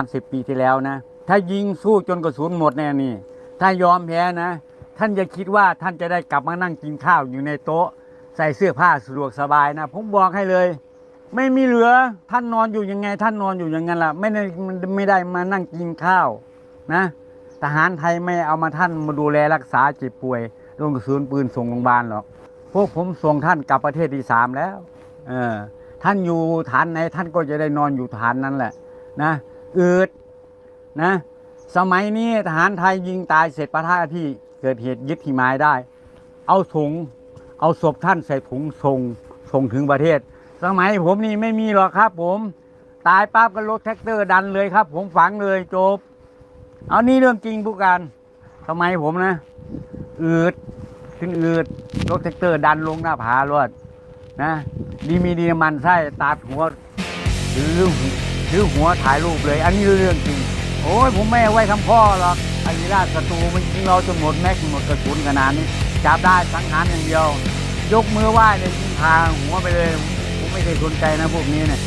30ปีที่แล้วนะ ถ้ายิงสู้จนกระสุนหมดแน่นี่ ถ้ายอมแพ้นะ ท่านจะคิดว่าท่านจะได้กลับมานั่งกินข้าวอยู่ในโต๊ะ ใส่เสื้อผ้าสะดวกสบายนะ ผมบอกให้เลย ไม่มีเหลือท่านนอนอยู่ยังไง ท่านนอนอยู่อย่างนั้นล่ะ ไม่ได้ไม่ได้มานั่งกินข้าวนะ ทหารไทยไม่เอามาท่านมาดูแลรักษาเจ็บป่วยโดนกระสุนปืนส่งโรงพยาบาลหรอกพวกผมส่งท่านกลับประเทศที่สามแล้ว เออ ท่านอยู่ฐานไหนท่านก็จะได้นอนอยู่ฐานนั้นแหละ นะ เอืดนะ สมัยนี้ทหารไทยยิงตายเสร็จประทะที่เกิดเหตุยึดที่หมายได้ เอาถุงเอาศพท่านใส่ถุงส่งส่งถึงประเทศ สมัยผมนี่ไม่มีหรอกครับ ผมตายปั๊บก็รถแท็กเตอร์ดันเลยครับ ผมฝังเลยจบ เอานี่เรื่องจริงผู้การสมัยผมนะอืดขึ้นอืดรถแท็กเตอร์ดันลงหน้าผารวดนะ ดีมีดีมันไส้ตัดหัวถือ ถือหัวถ่ายรูปเลย อันนี้เรื่องจริง โอ้ยผมไม่เอาไว้ทำพ่อหรอกอันนี้ราชศัตรูมันยิงเราจนหมดแม็กหมดกระสุนขนาดนี้จับได้สังหารอย่างเดียว ยกมือไหว้เลยยิงพาหัวไปเลย ผมไม่ได้สนใจนะพวกนี้เนี่ย